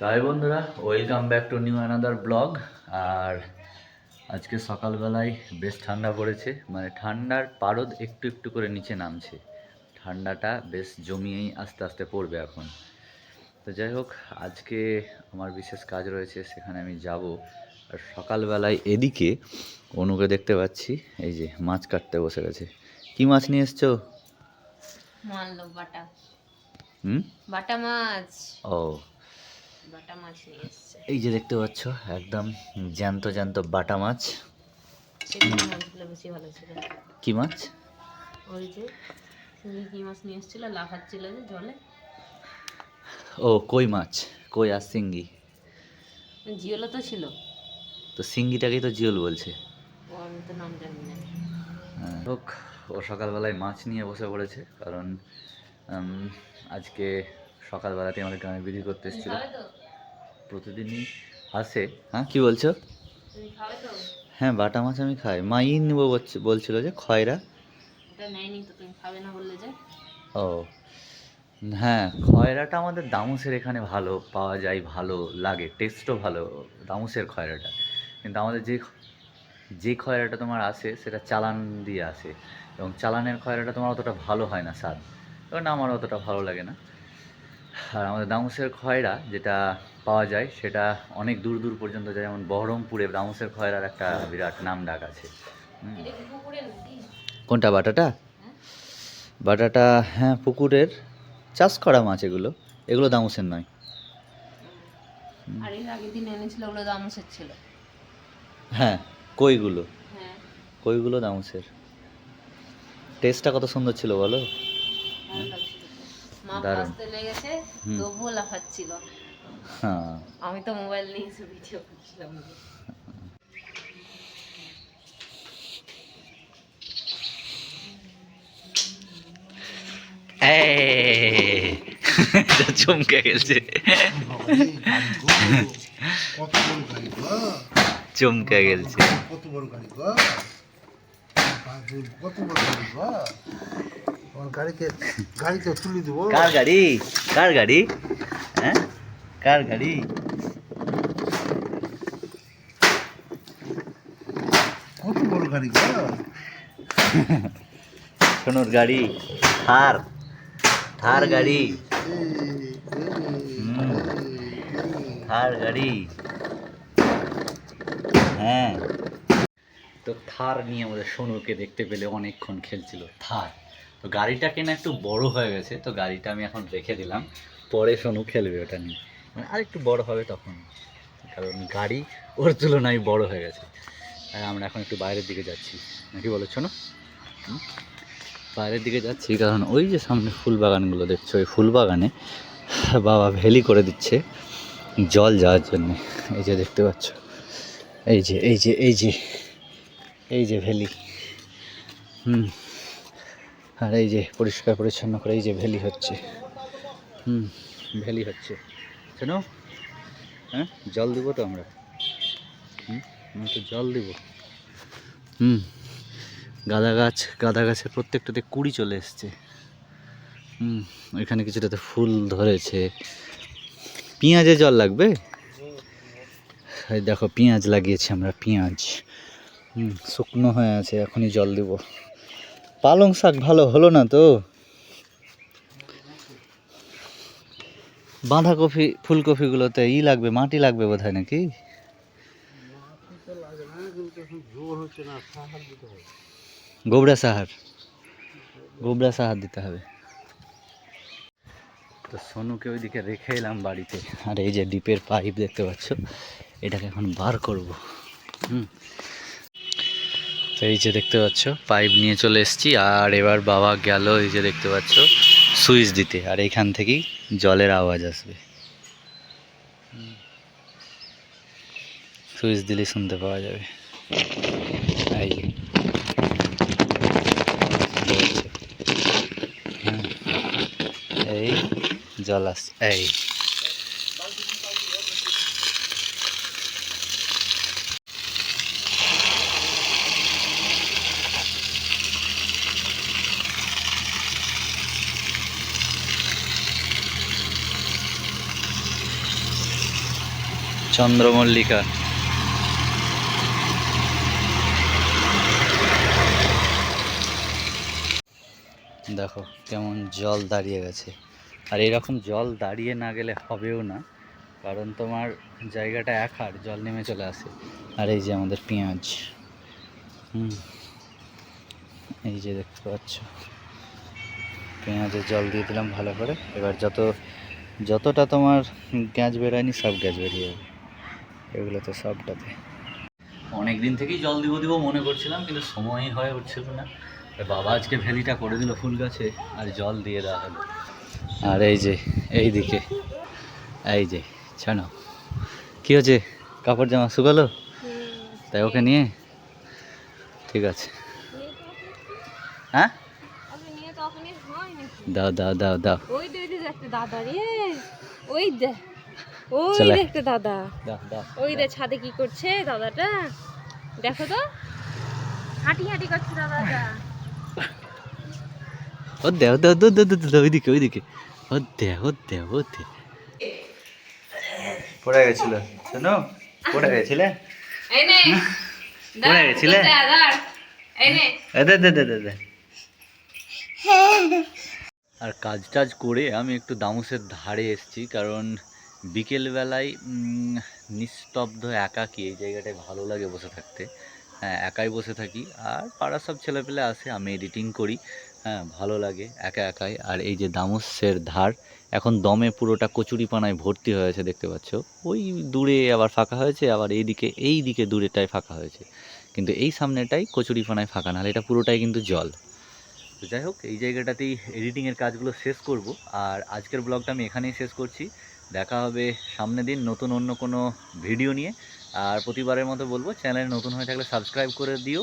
তাই বন্ধুরা welcome back to new another blog আর আজকে সকালবেলায় বেশ ঠান্ডা পড়েছে মানে ঠান্ডার পারদ একটু একটু করে নিচে নামছে। ঠান্ডাটা বেশ জমিয়েই আস্তে আস্তে পড়বে এখন। তো যাই হোক আজকে আমার বিশেষ কাজ রয়েছে সেখানে আমি যাব। আর সকালবেলায় এদিকে অনুকে দেখতে পাচ্ছি এই যে মাছ কাটতে বসে গেছে। কি মাছ নিয়ে এসছো? বাটা। হুম? বাটা মাছ। ও বাটা মাছ নিয়ে এসছে। এই যে দেখতে পাচ্ছ একদম জ্যান্ত জ্যান্ত বাটা মাছ। মাছগুলো বেশি ভালো ছিল? কি মাছ? ওই যে কি মাছ নিয়ে এসেছিল? লাফাচ্ছিল যে জলে? ও কই মাছ? কই আর সিঙ্গি? জিওলো তো ছিল। তো সিঙ্গিটাকেই তো জিওল বলছে। ও আমি তো নাম জানি না। হ্যাঁ। হোক ও সকালবেলায় মাছ নিয়ে বসে পড়েছে কারণ আজকে সকালবেলাতে আমাদের গ্রামে বিক্রি করতে এসেছিল। প্রতিদিনই আসে হ্যাঁ? কি বলছো? হ্যাঁ বাটা মাছ আমি খাই। মাই নেব বলছে- বলছিল যে খয়রা। ও হ্যাঁ খয়রাটা আমাদের দামুসের এখানে ভালো পাওয়া যায় ভালো লাগে টেস্টও ভালো দামুসের খয়রাটা। কিন্তু আমাদের যে যে খয়রাটা তোমার আসে সেটা চালান দিয়ে আসে এবং চালানের খয়রাটা তোমার অতটা ভালো হয় না স্বাদ। কারণ আমার অতটা ভালো লাগে না। আর আমাদের দামুসের খয়রা যেটা পাওয়া যায় সেটা অনেক দূর দূর পর্যন্ত যায়। যেমন বহরমপুরে দামুসের খয়রার একটা বিরাট নাম ডাক আছে। কোনটা বাটাটা? হ্যাঁ। বাটাটা হ্যাঁ পুকুরের চাষ করা মাছ এগুলো। এগুলো দামুসের নয়। আর এর আগের দিন এনেছিল ওগুলো দামসের ছিল। হ্যাঁ কইগুলো। হ্যাঁ। কইগুলো দামুসের টেস্টটা কত সুন্দর ছিল বলো। মা ভাজতে লেগেছে তবুও লাফাচ্ছিল। হ্যাঁ। আমি তো মোবাইল নিয়ে এসে ভিডিও করছিলাম। চমকে গেছে। কত বড় গাড়ি গো চমকে গেছে। কত বড় গাড়ি গো? কত বড় গাড়ি গাড়িকে গাড়িতে তুলে দেবো? কার গাড়ি? কার গাড়ি? হ্যাঁ? কার গাড়ি? কত বড় গাড়ি গো? সোনুর গাড়ি থার থার গাড়ি। থার গাড়ি। হ্যাঁ। তো থার নিয়ে আমাদের সোনুকে দেখতে পেলে অনেকক্ষণ খেলছিল। থার। তো গাড়িটা কেনা একটু বড় হয়ে গেছে, তো গাড়িটা আমি এখন রেখে দিলাম। পরে সোনু খেলবে ওটা নিয়ে। মানে আর একটু বড় হবে তখন, কারণ গাড়ি ওর তুলনায় বড় হয়ে গেছে। আর আমরা এখন একটু বাইরের দিকে যাচ্ছি। নাকি বলো শোনো? বাইরের দিকে যাচ্ছি, কারণ ওই যে সামনে ফুল বাগানগুলো দেখছ, ওই ফুল বাগানে বাবা ভেলি করে দিচ্ছে জল যাওয়ার জন্য। এই যে দেখতে পাচ্ছ, এই যে এই যে এই যে এই যে ভ্যালি হুম। আর এই যে পরিষ্কার পরিচ্ছন্ন করে এই যে ভ্যালি হচ্ছে। হুম ভ্যালি হচ্ছে। কেন হ্যাঁ জল দিব তো আমরা? হুম আমরা তো জল দিব। হুম, গাঁদা গাছ, গাঁদা গাছের প্রত্যেকটাতে কুড়ি চলে এসছে। হুম, ওইখানে কিছুটাতে ফুল ধরেছে। পেঁয়াজে জল লাগবে? দেখো, পেঁয়াজ লাগিয়েছি আমরা, পেঁয়াজ। হুম, শুকনো হয়ে আছে, এখনই জল দেব। পালং শাক ভালো হলো না তো? বাঁধাকপি, ফুলকপিগুলোতে ই লাগবে, মাটি লাগবে বোধ হয় নাকি। গোবরা সাহার। গোবরা সাহার দিতে হবে। তো সোনুকে ওইদিকে রেখে এলাম বাড়িতে। আর এই যে ডিপের পাইপ দেখতে পাচ্ছ, এটাকে এখন বার করব। হুম। তো এই যে দেখতে পাচ্ছ, পাইপ নিয়ে চলে এসেছি, আর এবার বাবা গেল এই যে দেখতে পাচ্ছ, সুইচ দিতে, আর এইখান থেকেই জলের আওয়াজ আসবে। সুইচ দিলে শুনতে পাওয়া যাবে। এই জল আস এই। চন্দ্রমল্লিকা। দেখো কেমন জল দাঁড়িয়ে গেছে। আর এরকম জল দাঁড়িয়ে না গেলে হবেও না, কারণ তোমার জায়গাটা এক হার জল নেমে চলে আসে। আর এই যে আমাদের পেঁয়াজ। হুম, এই যে দেখতে পাচ্ছ। পেঁয়াজে জল দিয়ে দিলাম ভালো করে। এবার যত, যতটা তোমার গ্যাস বেরোয়নি সব গ্যাস বেরিয়ে যাবে। এগুলো তো সবটাতে। অনেক দিন থেকেই জল দিব দিব মনে করছিলাম কিন্তু সময়ই হয়ে উঠছিল না। বাবা আজকে ভ্যালিটা করে দিল ফুল গাছে আর জল দিয়ে দেওয়া হলো। আর এই যে এই দিকে এই যে ছানো কী হচ্ছে কাপড় জামা শুকালো? তাই ওকে নিয়ে? ঠিক আছে। হ্যাঁ? দাও দাও দাও দাও। ওই দে ওই দে দাদা রে ওই দে ওই। দে একটা দাদা। ওই দে ছাদে কি করছে দাদাটা? দেখো তো। হাঁটি হাঁটি করছে দাদাটা ও দেও দেও দেও দেও দেও দেও ওইদিকে ওইদিকে। ও দেও ও দেও ও দে পড়ে গেছিল শোনো? পড়ে গেছিলে? এই নে। পড়ে গেছিলে? দাদা এই নে। দে দে দে দে দে। আর কাজ টাজ করে আমি একটু দামুসের ধারে এসেছি কারণ বিকেলবেলায় নিস্তব্ধ, একাকী, এই জায়গাটায় ভালো লাগে বসে থাকতে। হ্যাঁ একাই বসে থাকি। আর পাড়ার সব ছেলেপেলে আসে আমি এডিটিং করি। হ্যাঁ ভালো লাগে, একা একাই। আর এই যে দামুসের ধার, এখন দমে পুরোটা কচুরিপানায় ভর্তি হয়েছে দেখতে পাচ্ছ। ওই দূরে আবার ফাঁকা হয়েছে, আবার এইদিকে এই দিকে দূরেটায় ফাঁকা হয়েছে। কিন্তু এই সামনেটাই কচুরিপানায় ফাঁকা, নাহলে এটা পুরোটাই কিন্তু জল। তো যাই হোক, এই জায়গাটাতেই এডিটিংয়ের কাজগুলো শেষ করব। আর আজকের ব্লগটা আমি এখানেই শেষ করছি। দেখা হবে সামনে দিন নতুন অন্য কোনো ভিডিও নিয়ে। আর প্রতিবারের মতো বলব চ্যানেল নতুন হয়ে থাকলে সাবস্ক্রাইব করে দিও।